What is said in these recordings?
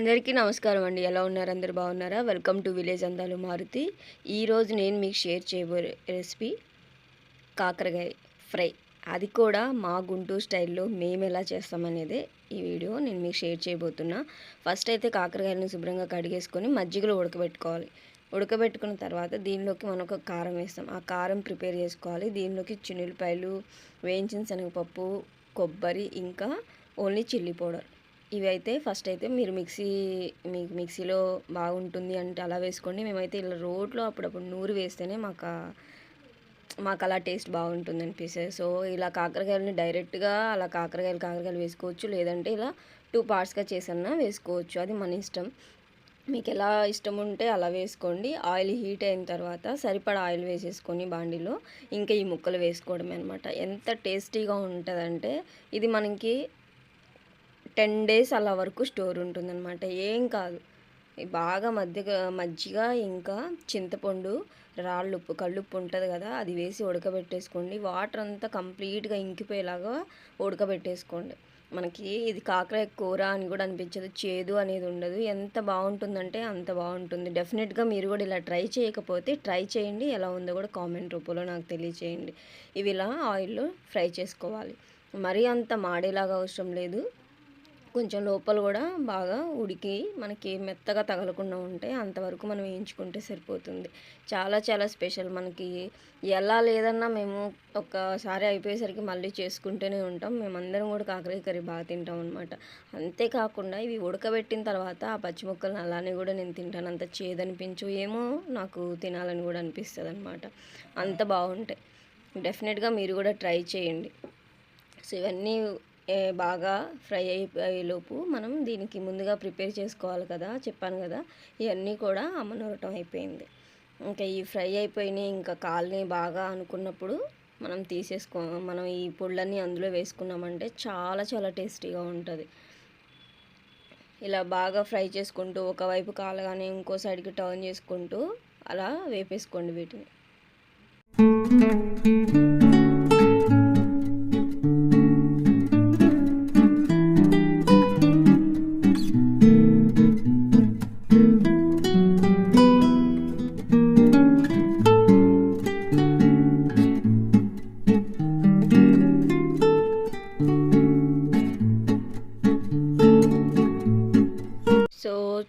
అందరికీ నమస్కారం అండి. ఎలా ఉన్నారు? అందరు బాగున్నారా? వెల్కమ్ టు విలేజ్ అందాలు మారుతి. ఈరోజు నేను మీకు షేర్ చేయబోయే రెసిపీ కాకరకాయ ఫ్రై. అది కూడా మా గుంటూరు స్టైల్లో మేము ఎలా చేస్తామనేదే ఈ వీడియో నేను మీకు షేర్ చేయబోతున్నా. ఫస్ట్ అయితే కాకరకాయలను శుభ్రంగా కడిగేసుకొని మజ్జిగలో ఉడకబెట్టుకోవాలి. ఉడకబెట్టుకున్న తర్వాత దీనిలోకి మనం ఒక కారం వేస్తాం. ఆ కారం ప్రిపేర్ చేసుకోవాలి. దీనిలోకి చిన్నులపాయలు వేయించిన శనగపప్పు కొబ్బరి ఇంకా ఓన్లీ చిల్లీ పౌడర్. ఇవైతే ఫస్ట్ అయితే మీరు మిక్సీ మీకు మిక్సీలో బాగుంటుంది అంటే అలా వేసుకోండి. మేమైతే ఇలా రోట్లో అప్పుడప్పుడు నూరు వేస్తేనే మాకు మాకు అలా టేస్ట్ బాగుంటుంది అనిపిస్తుంది సో ఇలా కాకరకాయలని డైరెక్ట్గా అలా కాకరకాయలు కాకరకాయలు వేసుకోవచ్చు. లేదంటే ఇలా టూ పార్ట్స్గా చేసన్నా వేసుకోవచ్చు. అది మన ఇష్టం. మీకు ఎలా ఇష్టం ఉంటే అలా వేసుకోండి. ఆయిల్ హీట్ అయిన తర్వాత సరిపడా ఆయిల్ వేసేసుకొని బాండీలో ఇంకా ఈ ముక్కలు వేసుకోవడమే అనమాట ఎంత టేస్టీగా ఉంటుందంటే ఇది మనకి టెన్ డేస్ అలా వరకు స్టోర్ ఉంటుందన్నమాట. ఏం కాదు. బాగా మధ్య మజ్జిగ ఇంకా చింతపండు రాళ్ళుప్పు కళ్ళుప్పు ఉంటుంది కదా అది వేసి ఉడకబెట్టేసుకోండి. వాటర్ అంతా కంప్లీట్గా ఇంకిపోయేలాగా ఉడకబెట్టేసుకోండి. మనకి ఇది కాకరాయ కూర అని కూడా అనిపించదు. చేదు అనేది ఉండదు. ఎంత బాగుంటుందంటే అంత బాగుంటుంది. డెఫినెట్గా మీరు కూడా ఇలా ట్రై చేయకపోతే ట్రై చేయండి. ఎలా ఉందో కూడా కామెంట్ రూపంలో నాకు తెలియచేయండి. ఇవి ఇలా ఆయిల్లో ఫ్రై చేసుకోవాలి. మరీ అంత మాడేలాగా అవసరం లేదు. కొంచెం లోపల కూడా బాగా ఉడికి మనకి మెత్తగా తగలకుండా ఉంటే అంతవరకు మనం వేయించుకుంటే సరిపోతుంది. చాలా చాలా స్పెషల్ మనకి. ఎలా లేదన్నా మేము ఒక్కసారి అయిపోయేసరికి మళ్ళీ చేసుకుంటూనే ఉంటాం. మేమందరం కూడా కాకరకాయ కర్రీ బాగా తింటాం అనమాట అంతేకాకుండా ఇవి ఉడకబెట్టిన తర్వాత ఆ పచ్చి ముక్కలను అలానే కూడా నేను తింటాను అంత చేదనిపించు ఏమో నాకు తినాలని కూడా అనిపిస్తుంది అనమాట అంత బాగుంటాయి. డెఫినెట్గా మీరు కూడా ట్రై చేయండి. సో ఇవన్నీ బాగా ఫ్రై అయిపోయేలోపు మనం దీనికి ముందుగా ప్రిపేర్ చేసుకోవాలి కదా చెప్పాను కదా ఇవన్నీ కూడా అమ్మనూరటం అయిపోయింది. ఇంకా ఈ ఫ్రై అయిపోయినాయి ఇంకా కాల్ని బాగా అనుకున్నప్పుడు మనం తీసేసుకో మనం ఈ పొళ్ళన్నీ అందులో వేసుకున్నామంటే చాలా చాలా టేస్టీగా ఉంటుంది. ఇలా బాగా ఫ్రై చేసుకుంటూ ఒకవైపు కాలగానే ఇంకో సైడ్కి టర్న్ చేసుకుంటూ అలా వేపేసుకోండి వీటిని.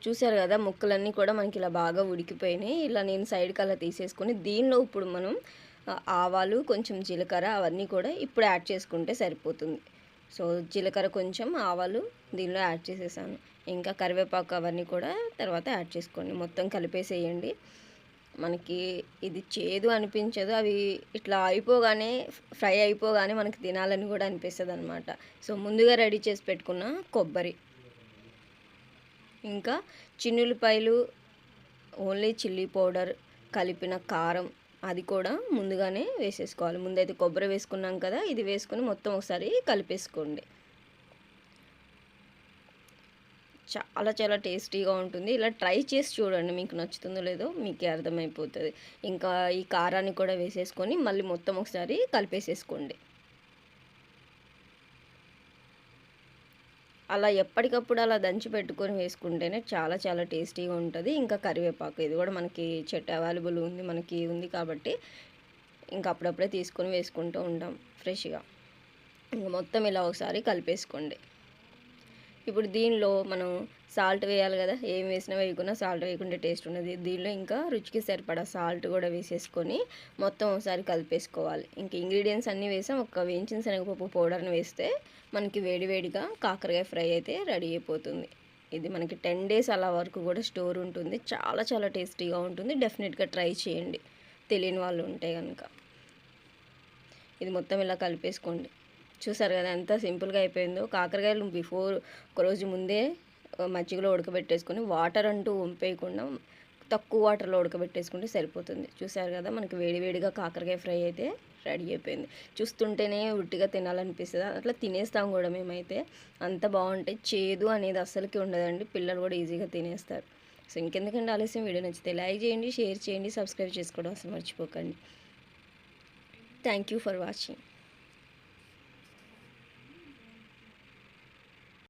చూసారు కదా ముక్కలన్నీ కూడా మనకి ఇలా బాగా ఉడికిపోయినాయి. ఇలా నేను సైడ్కి అలా తీసేసుకొని దీనిలో ఇప్పుడు మనం ఆవాలు కొంచెం జీలకర్ర అవన్నీ కూడా ఇప్పుడు యాడ్ చేసుకుంటే సరిపోతుంది. సో జీలకర్ర కొంచెం ఆవాలు దీనిలో యాడ్ చేసేసాను. ఇంకా కరివేపాకు అవన్నీ కూడా తర్వాత యాడ్ చేసుకోండి. మొత్తం కలిపేసేయండి. మనకి ఇది చేదు అనిపించదు. అవి ఇట్లా అయిపోగానే ఫ్రై అయిపోగానే మనకి తినాలని కూడా అనిపిస్తుంది అనమాట సో ముందుగా రెడీ చేసి పెట్టుకున్న కొబ్బరి. ఇంకా చిన్నులపాయలు ఓన్లీ చిల్లీ పౌడర్ కలిపిన కారం అది కూడా ముందుగానే వేసేసుకోవాలి. ముందైతే కొబ్బరి వేసుకున్నాం కదా ఇది వేసుకొని మొత్తం ఒకసారి కలిపేసుకోండి. చాలా చాలా టేస్టీగా ఉంటుంది. ఇలా ట్రై చేసి చూడండి మీకు నచ్చుతుందో లేదో మీకే అర్థమైపోతుంది. ఇంకా ఈ కారాన్ని కూడా వేసేసుకొని మళ్ళీ మొత్తం ఒకసారి కలిపేసేసుకోండి. అలా ఎప్పటికప్పుడు అలా దంచి పెట్టుకొని వేసుకుంటేనే చాలా చాలా టేస్టీగా ఉంటుంది. ఇంకా కరివేపాకు ఇది కూడా మనకి చెట్టు అవైలబుల్ ఉంది మనకి ఉంది కాబట్టి ఇంకా అప్పుడప్పుడే తీసుకొని వేసుకుంటూ ఉంటాం ఫ్రెష్గా. ఇంకా మొత్తం ఇలా ఒకసారి కలిపేసుకోండి. ఇప్పుడు దీనిలో మనం సాల్ట్ వేయాలి కదా ఏం వేసినా వేయకుండా సాల్ట్ వేయకుండా టేస్ట్ ఉన్నది దీనిలో ఇంకా రుచికి సరిపడా సాల్ట్ కూడా వేసేసుకొని మొత్తం ఒకసారి కలిపేసుకోవాలి. ఇంక ఇంగ్రీడియంట్స్ అన్నీ వేసాం. ఒక వేయించిన శనగపప్పు పౌడర్ని వేస్తే మనకి వేడివేడిగా కాకరకాయ ఫ్రై అయితే రెడీ అయిపోతుంది. ఇది మనకి టెన్ డేస్ అలా వరకు కూడా స్టోర్ ఉంటుంది. చాలా చాలా టేస్టీగా ఉంటుంది. డెఫినెట్గా ట్రై చేయండి. తెలియని వాళ్ళు ఉంటే కనుక ఇది మొత్తం ఇలా కలిపేసుకోండి. చూసారు కదా ఎంత సింపుల్గా అయిపోయిందో. కాకరకాయలు బిఫోర్ ఒక రోజు ముందే మజ్జిగలో ఉడకబెట్టేసుకొని వాటర్ అంటూ వంపేయకుండా తక్కువ వాటర్లో ఉడకబెట్టేసుకుంటే సరిపోతుంది. చూసారు కదా మనకి వేడివేడిగా కాకరకాయ ఫ్రై అయితే రెడీ అయిపోయింది. చూస్తుంటేనే ఉట్టిగా తినాలనిపిస్తుంది. అట్లా తినేస్తాం కూడా మేమైతే. అంత బాగుంటాయి చేదు అనేది అస్సలకి ఉండదండి. పిల్లలు కూడా ఈజీగా తినేస్తారు. సో ఇంకెందుకంటే ఆలస్యం. వీడియో నచ్చితే లైక్ చేయండి షేర్ చేయండి సబ్స్క్రైబ్ చేసుకోవడం అసలు మర్చిపోకండి. Thank you for watching.